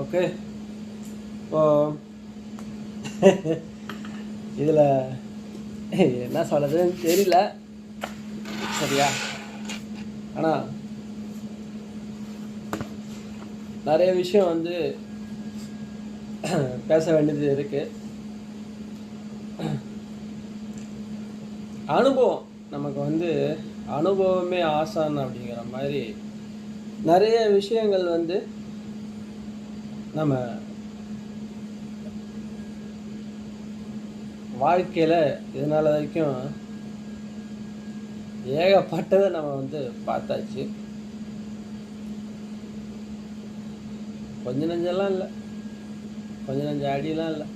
Okay இப்போ இதில் என்ன சொல்கிறதுன்னு தெரியல. சரியா? ஆனால் நிறைய விஷயம் வந்து பேச வேண்டியது இருக்கு. அனுபவம். நமக்கு வந்து அனுபவமே ஆசான் அப்படிங்கிற மாதிரி நிறைய விஷயங்கள் வந்து நம்ம வாழ்க்கையில் இதனால வரைக்கும் ஏகப்பட்டதை நம்ம வந்து பார்த்தாச்சு. கொஞ்ச நஞ்செல்லாம் இல்லை. கொஞ்ச நஞ்ச அடியெல்லாம் இல்லை.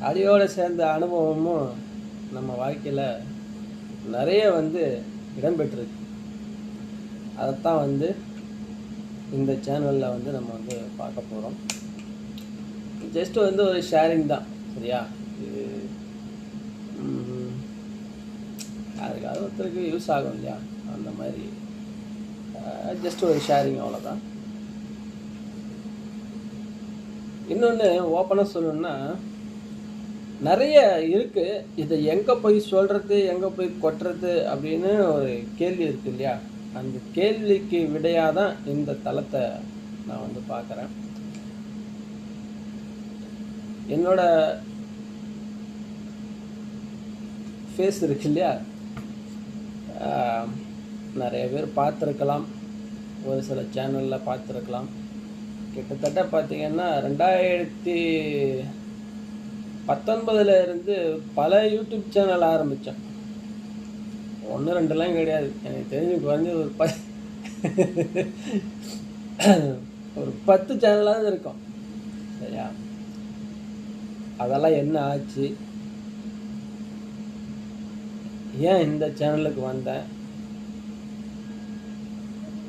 அடியோடு சேர்ந்த அனுபவமும் நம்ம வாழ்க்கையில் நிறைய வந்து இடம்பெற்றிருக்கு அதைத்தான் வந்து இந்த சேனலில் வந்து நம்ம வந்து பார்க்க போகிறோம் ஜஸ்ட் வந்து ஒரு ஷேரிங் தான் சரியா? இது யாருக்காவது ஒருத்தருக்கு யூஸ் ஆகும் இல்லையா? அந்த மாதிரி. ஜஸ்ட் ஒரு ஷேரிங் அவ்வளோதான் இன்னொன்று ஓப்பனாக சொல்லணும்னா நிறைய இருக்குது இதை எங்கே போய் சொல்கிறது எங்கே போய் கொட்டுறது அப்படின்னு ஒரு கேள்வி இருக்குது இல்லையா? அந்த கேள்விக்கு விடையாக தான் இந்த தளத்தை நான் வந்து பார்க்குறேன். என்னோட ஃபேஸ் இருக்கு இல்லையா? நிறைய பேர் பார்த்துருக்கலாம். ஒரு சில சேனலில் பார்த்துருக்கலாம். கிட்டத்தட்ட பார்த்திங்கன்னா ரெண்டாயிரத்தி பத்தொன்பதுலேருந்து பல யூடியூப் சேனல் ஆரம்பித்தேன் ஒன்று ரெண்டுலாம் கிடையாது. எனக்கு தெரிஞ்சு குறைஞ்சது ஒரு ப ஒரு பத்து சேனலாவது இருக்கும். சரியா? அதெல்லாம் என்ன ஆச்சு? ஏன் இந்த சேனலுக்கு வந்தேன்?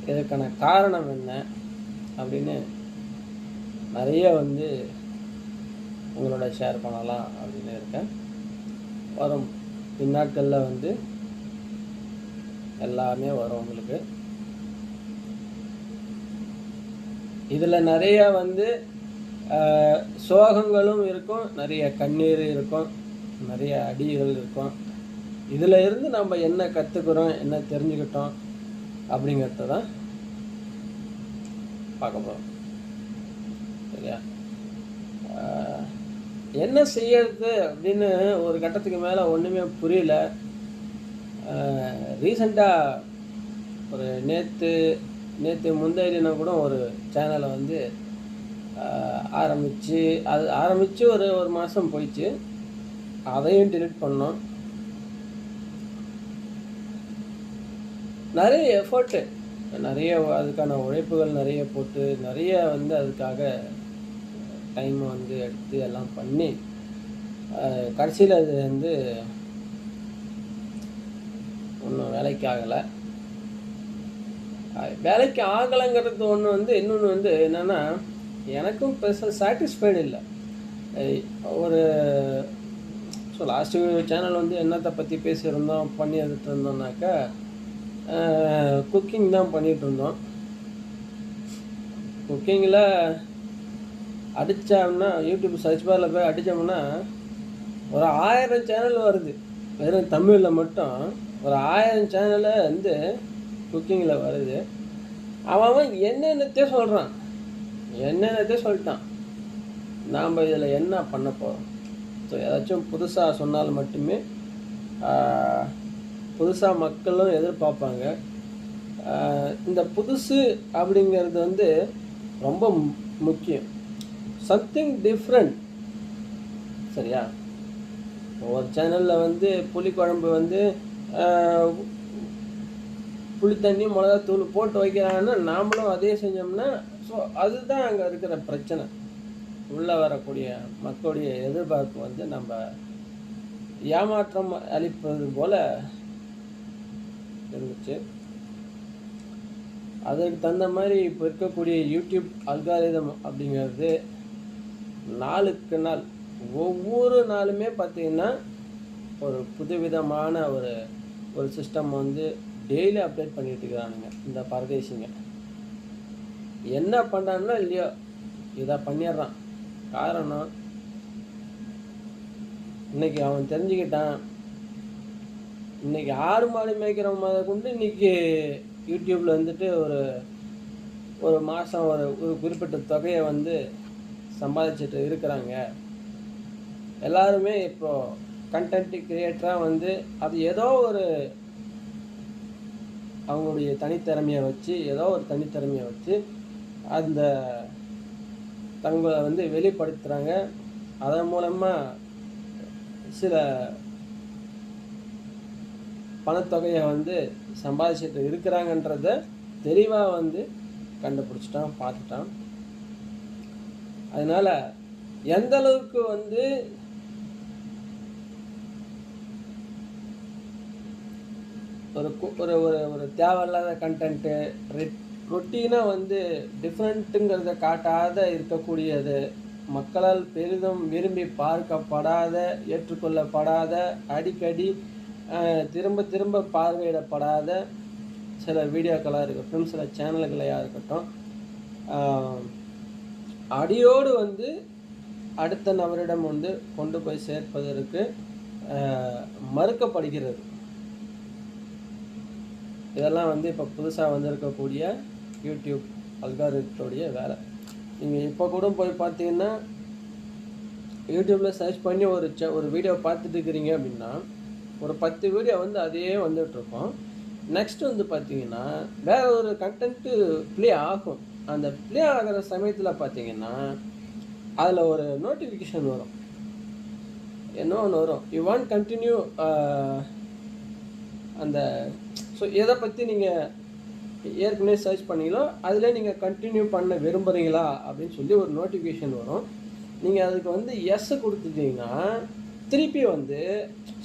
இதுக்கான காரணம் என்ன? அப்படின்னு நிறைய வந்து உங்களோட ஷேர் பண்ணலாம் அப்படின்னு இருக்கேன். வரும். பின்னாட்களில் வந்து எல்லாமே வரும் உங்களுக்கு. இதில் நிறைய வந்து ஆஹ், சோகங்களும் இருக்கும் நிறைய கண்ணீர் இருக்கும் நிறைய அடிகள் இருக்கும். இதில் இருந்து நம்ம என்ன கற்றுக்குறோம் என்ன தெரிஞ்சுக்கிட்டோம் அப்படிங்கிறத தான் பார்க்க போகிறோம் சரியா? என்ன செய்யறது அப்படின்னு ஒரு கட்டத்துக்கு மேலே ஒன்றுமே புரியல. ரீசெண்டாக ஒரு நேற்று நேற்று முந்தைய தினம் கூட ஒரு சேனலை வந்து ஆரம்பித்து அது ஆரம்பித்து ஒரு ஒரு மாதம் போயிடுச்சு. அதையும் டிலீட் பண்ணோம். நிறைய எஃபர்ட்டு நிறைய அதுக்கான உழைப்புகள் நிறைய போட்டு நிறைய வந்து அதுக்காக டைம் வந்து எடுத்து எல்லாம் பண்ணி கடைசியில் அது வந்து ஒன்றும் வேலைக்கு ஆகலை. வேலைக்கு ஆகலைங்கிறது ஒன்று வந்து இன்னொன்று வந்து என்னென்னா எனக்கும் பெருசாக சாட்டிஸ்ஃபைடு இல்லை. ஒரு ஸோ லாஸ்ட் சேனல் வந்து என்னத்தை பற்றி பேசியிருந்தோம் பண்ணி எடுத்துட்டு இருந்தோம்னாக்கா குக்கிங் தான் பண்ணிகிட்டு இருந்தோம். குக்கிங்கில் அடித்தோம்னா யூடியூப் சர்ச் பாரில் போய் அடித்தோம்னா ஒரு ஆயிரம் சேனல் வருது. வெறும் தமிழில் மட்டும் ஒரு ஆயிரம் சேனலை வந்து குக்கிங்கில் வருது. அவன் அவன் என்னென்னத்தையும் சொல்கிறான் என்னென்னத்தையும் சொல்லிட்டான். நாம் இதில் என்ன பண்ண போகிறோம் ஸோ ஏதாச்சும் புதுசாக சொன்னால் மட்டுமே புதுசாக மக்களும் எதிர்பார்ப்பாங்க. இந்த புதுசு அப்படிங்கிறது வந்து ரொம்ப முக்கியம். சம்திங் டிஃப்ரெண்ட் சரியா? ஒரு சேனலில் வந்து புளிக்குழம்பு வந்து புளி தண்ணி மிளகா தூள் போட்டு வைக்கிறாங்கன்னா நாமளும் அதே செஞ்சோம்னா ஸோ அதுதான் அங்கே இருக்கிற பிரச்சனை. உள்ளே வரக்கூடிய மக்களுடைய எதிர்பார்ப்பு வந்து நம்ம ஏமாற்றம் அளிப்பது போல் இருந்துச்சு. அதுக்கு தகுந்த மாதிரி இப்போ இருக்கக்கூடிய யூடியூப் அல்காரிதம் அப்படிங்கிறது நாளுக்கு நாள் ஒவ்வொரு நாளுமே பார்த்திங்கன்னா ஒரு புதுவிதமான ஒரு ஒரு சிஸ்டம் வந்து டெய்லி அப்டேட் பண்ணிகிட்டு இருக்கிறானுங்க இந்த பரதேசிங்க. என்ன பண்ணுறாங்களோ இல்லையோ இதை பண்ணிடுறான். காரணம் இன்னைக்கு அவன் தெரிஞ்சுக்கிட்டான். இன்னைக்கு ஆறு மாடு மேய்க்கிற முத கொண்டு இன்னைக்கு யூடியூப்பில் வந்துட்டு ஒரு ஒரு மாதம் ஒரு ஒரு குறிப்பிட்ட தொகையை வந்து சம்பாதிச்சுட்டு இருக்கிறாங்க. எல்லாருமே இப்போது கண்டென்ட் கிரியேட்டராக வந்து அது ஏதோ ஒரு அவங்களுடைய தனித்திறமையை வச்சு ஏதோ ஒரு தனித்திறமையை வச்சு அந்த தங்களை வந்து வெளிப்படுத்துகிறாங்க அதன் மூலமாக சில பணத்தொகையை வந்து சம்பாதிச்சிட்டு இருக்கிறாங்கன்றத தெளிவாக வந்து கண்டுபிடிச்சிட்டான் பார்த்துட்டான். அதனால் எந்த அளவுக்கு வந்து ஒரு ஒரு ஒரு ஒரு தேவையில்லாத கண்டென்ட்டு ரொட்டீனாக வந்து டிஃப்ரெண்ட்டுங்கிறத காட்டாத இருக்கக்கூடியது. மக்களால் பெரிதும் விரும்பி பார்க்கப்படாத ஏற்றுக்கொள்ளப்படாத அடிக்கடி திரும்ப திரும்ப பார்வையிடப்படாத சில வீடியோக்களாக இருக்கட்டும் சில சேனல்களையாக இருக்கட்டும். அடியோடு வந்து அடுத்த நபரிடம் வந்து கொண்டு போய் சேர்ப்பதற்கு மறுக்கப்படுகிறது. இதெல்லாம் வந்து இப்போ புதுசாக வந்திருக்கக்கூடிய யூடியூப் அல்காரித்தோடைய வேலை. நீங்கள் இப்போ கூட போய் பார்த்தீங்கன்னா யூடியூப்பில் சர்ச் பண்ணி ஒரு ச ஒரு வீடியோ பார்த்துட்டு இருக்கிறீங்க அப்படின்னா ஒரு பத்து வீடியோ வந்து அதே வந்துட்டுருக்கோம் நெக்ஸ்ட் வந்து பார்த்தீங்கன்னா வேற ஒரு கண்டென்ட்டு ப்ளே ஆகும். அந்த ப்ளே ஆகிற சமயத்தில் பார்த்தீங்கன்னா அதில் ஒரு நோட்டிஃபிகேஷன் வரும். என்ன ஒன்று வரும்? யூ வாண்ட் கண்டினியூ அந்த ஸோ எதை பற்றி நீங்கள் ஏற்கனவே சர்ச் பண்ணீங்களோ அதில் நீங்கள் கண்டினியூ பண்ண விரும்புகிறீங்களா அப்படின்னு சொல்லி ஒரு நோட்டிஃபிகேஷன் வரும். நீங்கள் அதுக்கு வந்து எஸ்ஸை கொடுத்துட்டீங்கன்னா திருப்பி வந்து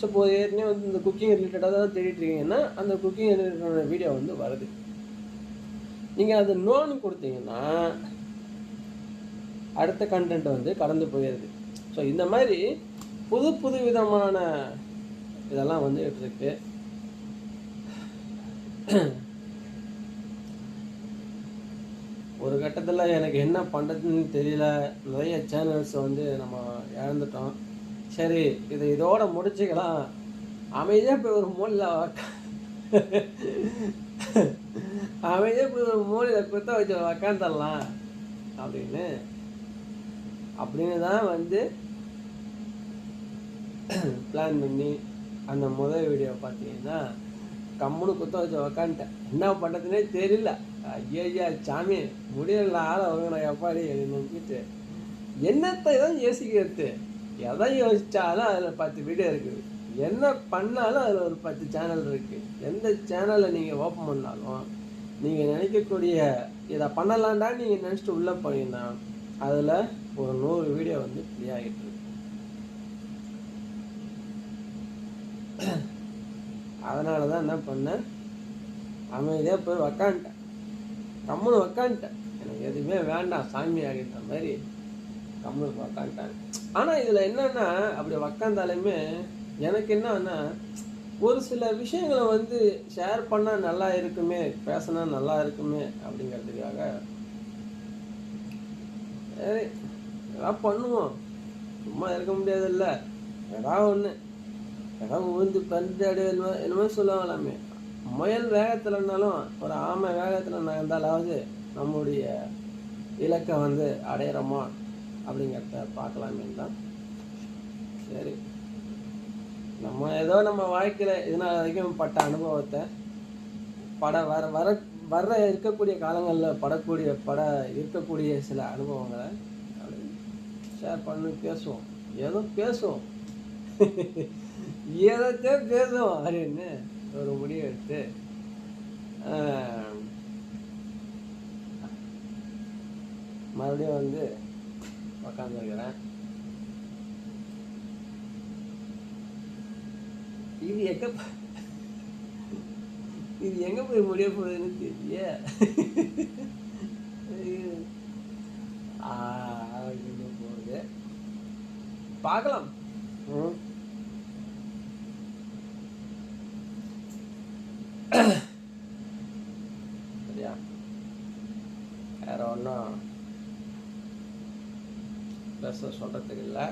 சப்போஸ் ஏற்கனவே வந்து இந்த குக்கிங் ரிலேட்டடாக தான் தேடிட்டு இருக்கீங்கன்னா அந்த குக்கிங் ரிலேட்டடான வீடியோ வந்து வருது. நீங்கள் அது நோன்னு கொடுத்தீங்கன்னா அடுத்த கண்டென்ட் வந்து கடந்து போயிடுது ஸோ இந்த மாதிரி புது புது விதமான இதெல்லாம் வந்து இருக்கு ஒரு கட்டத்தில் எனக்கு என்ன பண்ணுறதுன்னு தெரியல. நிறைய சேனல்ஸ் வந்து நம்ம இழந்துட்டோம். சரி இதை இதோட முடிச்சுக்கலாம். அமைதியாக போய் ஒரு மூலையில் அமைதியாக போய் ஒரு மூலையில் குத்த வச்சு உக்காந்துடலாம் அப்படின்னு. அப்படின்னு தான் வந்து பிளான் பண்ணி அந்த முதல் வீடியோ பார்த்தீங்கன்னா கம்முனு குத்த வச்சு உக்காந்துட்டேன். என்ன பண்ணுறதுனே தெரியல. ஐயா சாமி முடியல ஆளை வாங்கின எப்பாடி நம்பிட்டு. என்னத்தை தான் யோசிக்கிறது? எதை யோசித்தாலும் அதில் பத்து வீடியோ இருக்குது. என்ன பண்ணாலும் அதில் ஒரு பத்து சேனல் இருக்குது எந்த சேனலை நீங்கள் ஓப்பன் பண்ணாலும் நீங்கள் நினைக்கக்கூடிய இதை பண்ணலான்டா நீங்கள் நினச்சிட்டு உள்ளே போனீங்கன்னா அதில் ஒரு நூறு வீடியோ வந்து ஃப்ரீ ஆகிட்டு இருக்கு. அதனால தான் என்ன பண்ணேன்? அமைதியாக போய் உக்காந்துட்டேன். கம்முன்னு உக்காந்துட்டேன். எனக்கு எதுவுமே வேண்டாம் சாமி அப்படின்ற மாதிரி கம்முன்னு உக்காந்துட்டேன். ஆனால் இதில் என்னென்னா அப்படி உக்காந்தாலுமே எனக்கு என்னன்னா ஒரு சில விஷயங்களை வந்து ஷேர் பண்ணால் நல்லா இருக்குமே பேசினா நல்லா இருக்குமே அப்படிங்கிறதுக்காக சரி ஏதாவது பண்ணுவோம். சும்மா இருக்க முடியாதுல்ல. ஏதாவது ஒன்று ஏதாவது உழுந்து பந்து அடி என்னமோ என்னமோ சொல்லுவாங்களாமே. முயல் வேகத்தில்னாலும் ஒரு ஆமை வேகத்தில் நகர்ந்தாலாவது நம்முடைய இலக்கை வந்து அடையிறோமா அப்படிங்கிறத பார்க்கலாமே தான் சரி. நம்ம ஏதோ நம்ம வாழ்க்கையில் இதனால் வரைக்கும் பட்ட அனுபவத்தை பட வர வர வர்ற இருக்கக்கூடிய காலங்களில் படக்கூடிய பட இருக்கக்கூடிய சில அனுபவங்களை ஷேர் பண்ணி பேசுவோம். ஏதோ பேசுவோம். ஏதோ பேசுவோம் அப்படின்னு ஒரு முடிவு எடுத்து மறுபடியும் வந்து உக்காந்துருக்கிறேன் இது எங்க இது எங்க போய் முடிய போகுதுன்னு தெரியல ஆ, போகுது பார்க்கலாம் ம். சரியா வேறு ஒன்றும் பெருசாக சொல்கிறதுக்கு இல்லை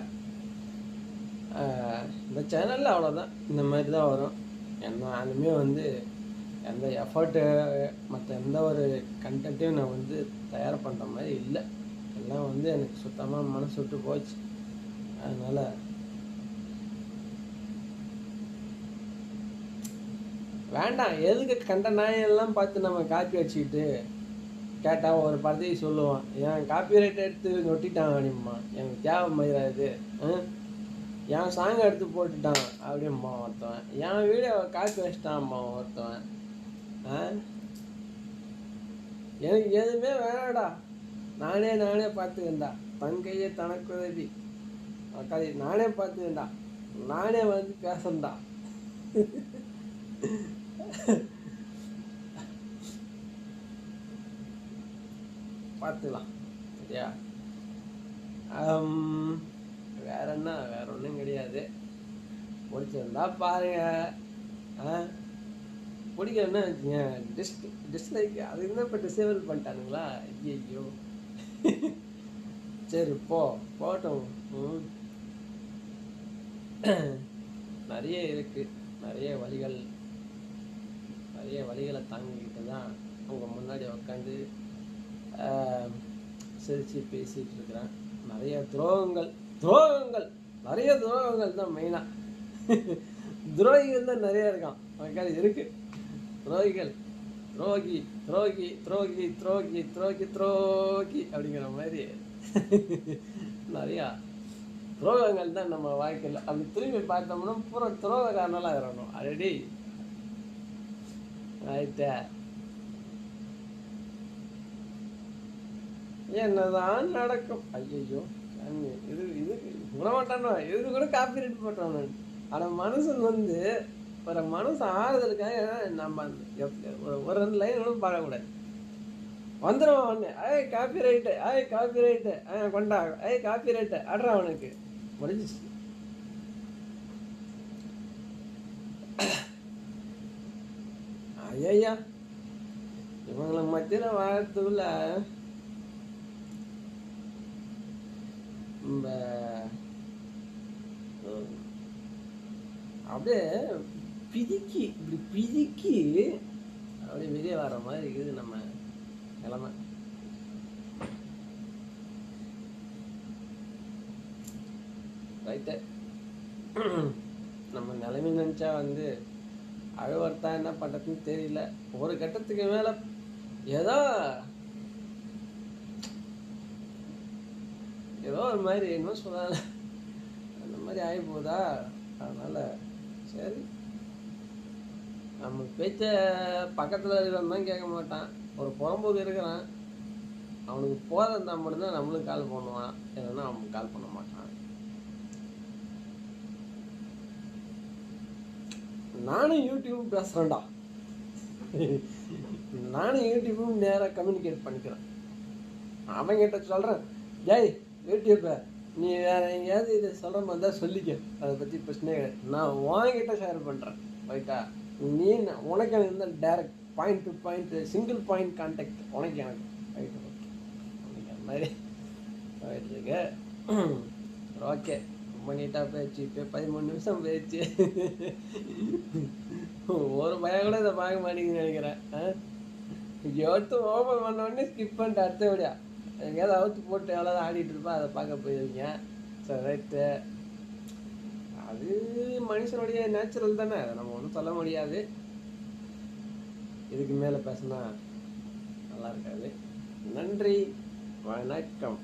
இந்த சேனலில் அவ்வளோதான் இந்த மாதிரி தான் வரும். என்ன ஆளுமே வந்து எந்த எஃபர்ட்டு மற்ற எந்த ஒரு கண்டென்ட்டையும் நான் வந்து தயார் பண்ணுற மாதிரி இல்லை. எல்லாம் வந்து எனக்கு சுத்தமாக மனசு விட்டு போச்சு. அதனால் வேண்டாம் எதுக்கு கண்ட நாயெல்லாம் பார்த்து நம்ம காப்பி அடிச்சுக்கிட்டு கேட்டால் ஒரு பதவி சொல்லுவான். என் காப்பி ரைட் எடுத்து நொட்டிட்டான் அப்படிம்மா எனக்கு தேவை மயிரா இது. ஆ? என் சாங் எடுத்து போட்டுட்டான். அப்படிம்மா ஒருத்தவன் என் வீடியோ காப்பி வச்சிட்டான்மா ஒருத்தவன் ஆ? எனக்கு எதுவுமே வேணாடா நானே நானே பார்த்துக்கண்டா தங்கையே தனக்கு உதவி கதை நானே பார்த்துக்கண்டா நானே வந்து பேசண்டா பார்த்துக்கலாம். சரியா? வேற என்ன? வேற ஒன்றும் கிடையாது. பிடிச்சிருந்தா பாருங்க. பிடிக்கலன்னா வச்சுங்க டிஸ் டிஸ்லைக் அது என்ன இப்போ டிசேபிள் பண்ணிட்டானுங்களா? ஐயோ சரி போ போகட்டும். ம். நிறைய இருக்கு. நிறைய வழிகள். நிறைய வழிகளை தாங்கிக்கிட்டு தான் அவங்க முன்னாடி உட்காந்து சிரித்து பேசிகிட்டு இருக்கிறேன். நிறைய துரோகங்கள் துரோகங்கள் நிறைய துரோகங்கள் தான் மெயினாக துரோகிகள் தான் நிறைய இருக்கான். உனக்காது இருக்குது துரோகிகள். துரோகி துரோகி துரோகி துரோகி துரோகி துரோகி அப்படிங்கிற மாதிரி. நிறையா துரோகங்கள் தான் நம்ம வாழ்க்கையில். அப்படி திரும்பி பார்த்தோம்னா பூரா துரோகக்காரனெல்லாம் இருக்கணும் ஆல்ரெடி ரைட்டா என்னதான் நடக்கும்? ஐயோ இது இது விடமாட்டானா இது கூட காப்பி ரைட் போட்டான் ஆனால் மனுஷன் வந்து ஒரு மனுஷன் ஆறுதலுக்காக நம்ம எப்~ ஒரு- ஒரு ரெண்டு லைன் கூட பார்க்கக்கூடாது. வந்துடும் ஒன்று I copy right I copy right ஆ கொண்டா ஐய் காப்பி ரைட்டு அடுறான் அவனுக்கு. முடிஞ்சிச்சு. ஐயா இவங்களை மத்தியில் வாழறதுக்குள்ள இந்த அப்படியே பிதுக்கி இப்படி பிதுக்கி அப்படியே வெளியே வர மாதிரி இருக்குது நம்ம நிலமை. ரைட்டு நம்ம நிலைமை நினச்சா வந்து அழுவர்த்தா என்ன பண்ணுறதுன்னு தெரியல. ஒரு கட்டத்துக்கு மேலே ஏதோ ஏதோ ஒரு மாதிரி என்ன சொல்லாத அந்த மாதிரி ஆகி போதா அதனால் சரி. நம்ம பேச்ச பக்கத்தில் இருக்கிறவன் தான் கேட்க மாட்டான். ஒரு புறம்போக்கு இருக்கிறான். அவனுக்கு போகிறதா இருந்தால் மட்டும்தான் நம்மளுக்கு கால் பண்ணுவான். இல்லைன்னா அவனுக்கு கால் பண்ண மாட்டான். நானும் யூடியூப் பேசுகிறேன்டா நானும் யூடியூப்பும் நேராக கம்யூனிகேட் பண்ணிக்கிறேன். அவங்ககிட்ட சொல்கிறேன் ஜெய் யூடியூப்பை நீ வேற எங்கேயாவது இதை சொல்கிற மாதிரி தான் சொல்லிக்க. அதை பற்றி பிரச்சனையே கிடையாது. நான் உன்கிட்ட ஷேர் பண்ணுறேன் ரைட்டா நீ உனக்கு எனக்கு இருந்தால் direct point to point single point contact உனக்கு எனக்கு. ரைட்டு ஓகே அந்த மாதிரி போயிட்டு ஓகே பண்ணிட்டா நீட்டாக போயிடுச்சு இப்போ பதிமூணு நிமிஷம் போயிடுச்சு ஒரு பயம் கூட இதை பார்க்க மாட்டேங்குதுன்னு நினைக்கிறேன். எடுத்து ஓப்பன் பண்ண உடனே ஸ்கிப் பண்ணிட்டு அடுத்தபடியா எங்கேயாவது அவுத்து போட்டு எவ்வளோ ஆடிட்டு இருப்பா அதை பார்க்க போயிருவீங்க. சரி ரைட்டு அது மனுஷனுடைய நேச்சுரல் தானே. அதை நம்ம ஒன்றும் சொல்ல முடியாது. இதுக்கு மேலே பேசினா நல்லா இருக்காது. நன்றி வணக்கம்.